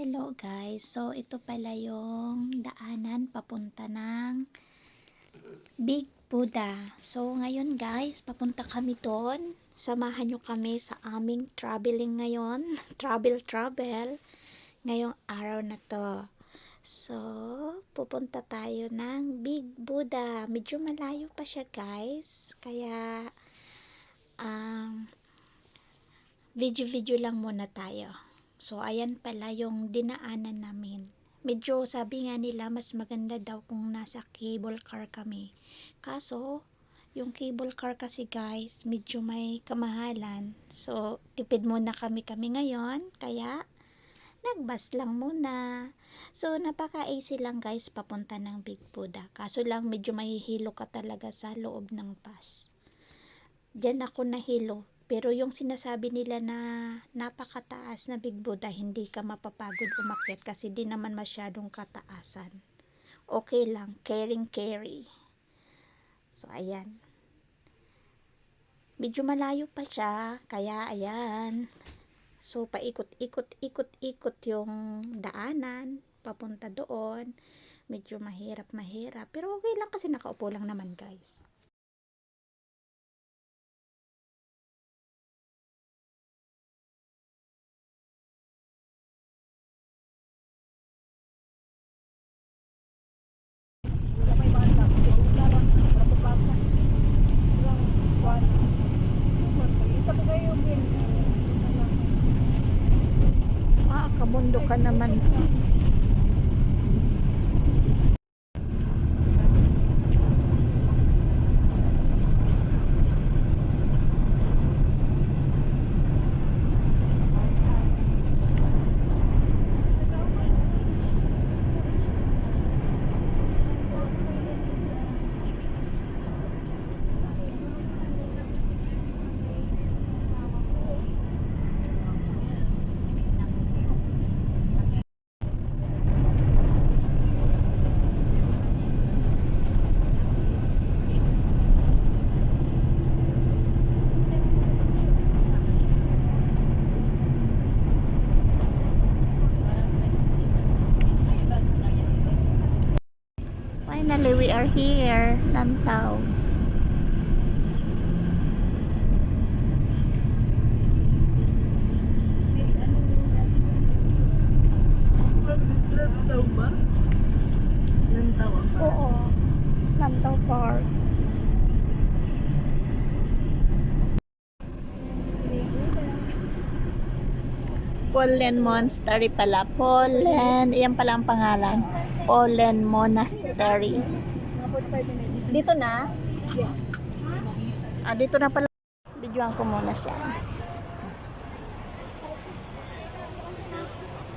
Hello guys, so ito pala yung daanan papunta ng Big Buddha. So ngayon guys, papunta kami doon. Samahan nyo kami sa aming traveling ngayon. travel, travel. Ngayong araw na to. So, pupunta tayo ng Big Buddha. Medyo malayo pa siya guys. Kaya, um, video-video lang muna tayo. So, ayan pala yung dinaanan namin. Medyo sabi nga nila mas maganda daw kung nasa cable car kami. Kaso, yung cable car kasi guys, medyo may kamahalan. So, tipid muna kami kami ngayon. Kaya, nagbas lang muna. So, napaka-easy lang guys papunta ng Big Buddha. Kaso lang, medyo mahihilo ka talaga sa loob ng bus. Diyan ako nahilo. Pero yung sinasabi nila na napakataas na Big Buddha, hindi ka mapapagod umakyat kasi di naman masyadong kataasan. Okay lang, caring carry. So, ayan. Medyo malayo pa siya, kaya ayan. So, paikot-ikot-ikot-ikot yung daanan, papunta doon. Medyo mahirap-mahirap. Pero okay lang kasi nakaupo lang naman guys. Naman. Finally, we are here. Lantaw. Lantaw ba? Lantaw ang Oo. Lantaw Park. Pollen Monastery pala. Pollen. Iyan pala ang pangalan. Pollen Monastery. Dito na? Yes. Ah, dito na pala. Videoan ko muna siya.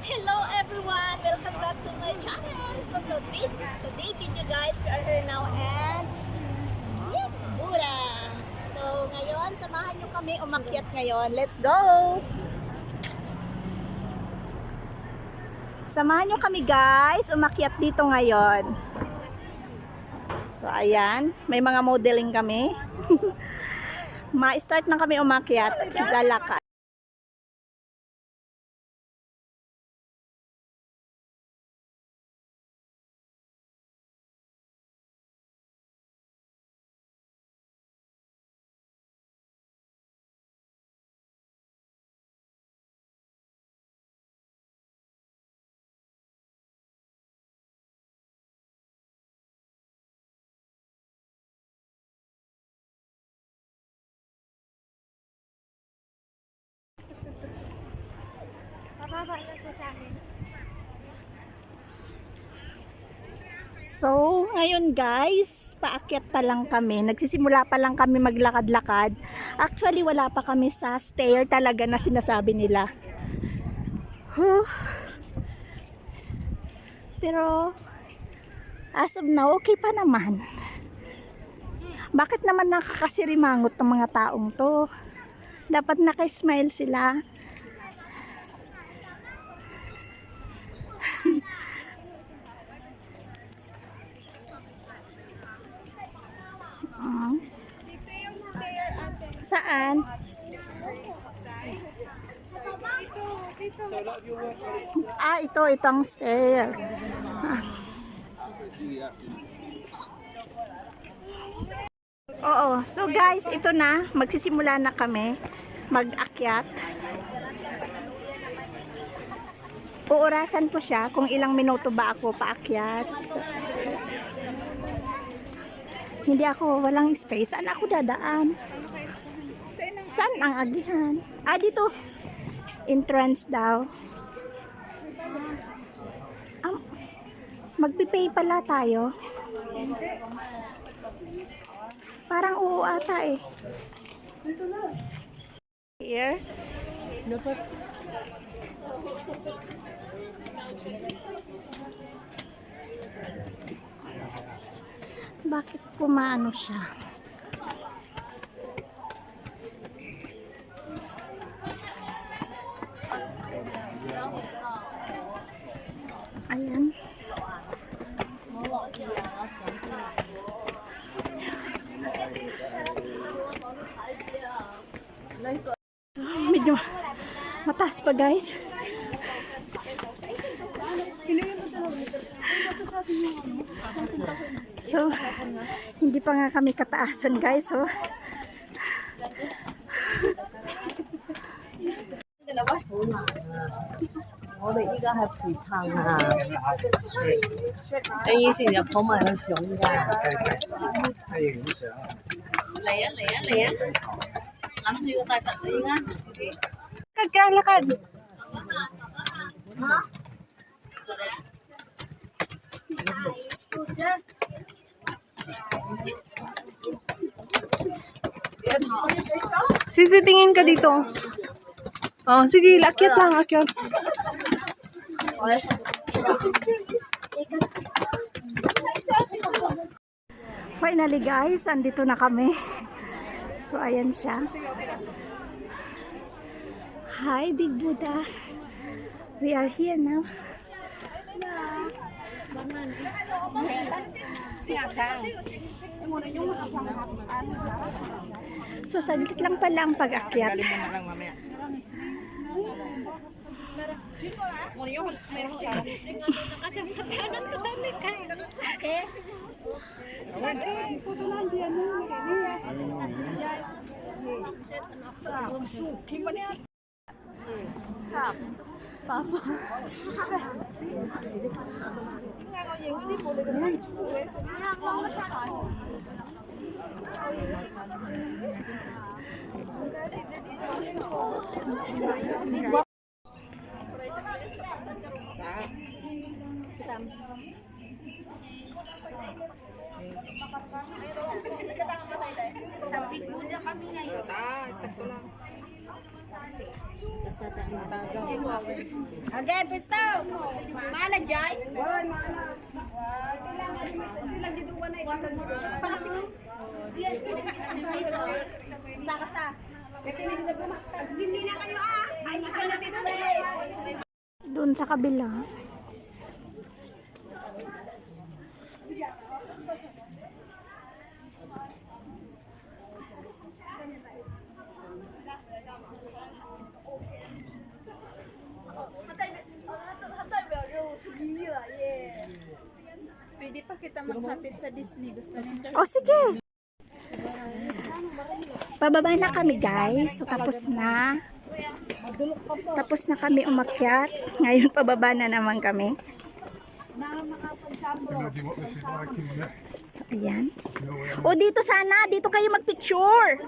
Hello everyone! Welcome back to my channel! So today, today video guys, we are here now and Buddha! So ngayon, samahan nyo kami umakyat ngayon. Let's go! Samahan nyo kami guys, umakyat dito ngayon. So ayan, may mga modeling kami. Ma-start na kami umakyat, lalakad. So, ngayon guys, paakyat pa lang kami. Nagsisimula pa lang kami maglakad-lakad. Actually, wala pa kami sa stair talaga na sinasabi nila. Huh. Pero, as of now, okay pa naman. Bakit naman nakakasirimangot ng mga taong to? Dapat naka-smile sila. Ah. Saan? Ah, ito, itong stair. Ah. Oo, so guys, ito na. Magsisimula na kami mag-akyat. Uurasan ko siya kung ilang minuto ba ako paakyat. So, hindi ako, walang space. Saan ako dadaan? Saan ang agihan? Ah, dito. Entrance daw. Um, magpipay pala tayo. Parang oo ata eh. Here. Bakit pumaano siya? Ayan. Medyo mataas pa guys. So, hindi pa nga kami kataasan guys. So, 我哋 Sisitingin ka dito. Oh, sige, akyat lang, akyat. Finally guys, andito na kami. So, ayan siya. Hi, Big Buddha. We are here now. Bye. So, saglit lang pala ang pag-akyat. Papa. Sa kami ngayon. Ah, eksakto lang. Okay, pwesto. Maala dyan. Basta, ah. Doon sa kabila. Kita maghapit sa Disney. Gusto niyo? O, sige. Pababa na kami guys. So, tapos na. Tapos na kami umakyat. Ngayon, pababa na naman kami. So, ayan. O, dito sana. Dito kayo magpicture.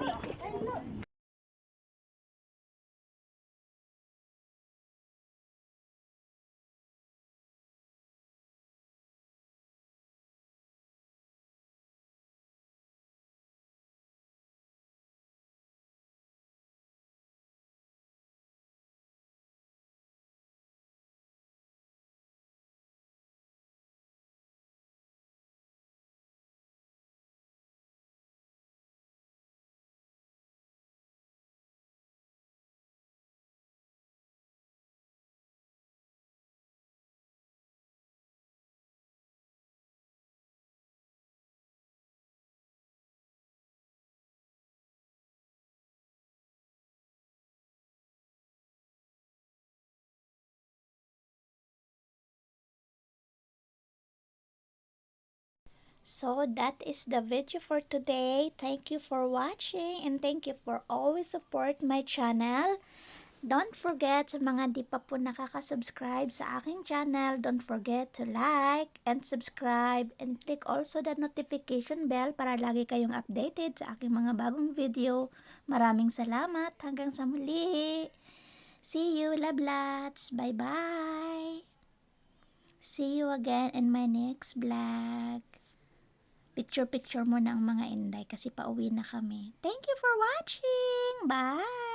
So that is the video for today. Thank you for watching and thank you for always support my channel. Don't forget sa mga di pa po nakaka-subscribe sa aking channel, don't forget to like and subscribe and click also the notification bell para lagi kayong updated sa aking mga bagong video. Maraming salamat. Hanggang sa muli. See you, love lots. Bye-bye. See you again in my next vlog. Picture-picture mo na ang mga inday kasi pauwi na kami. Thank you for watching. Bye!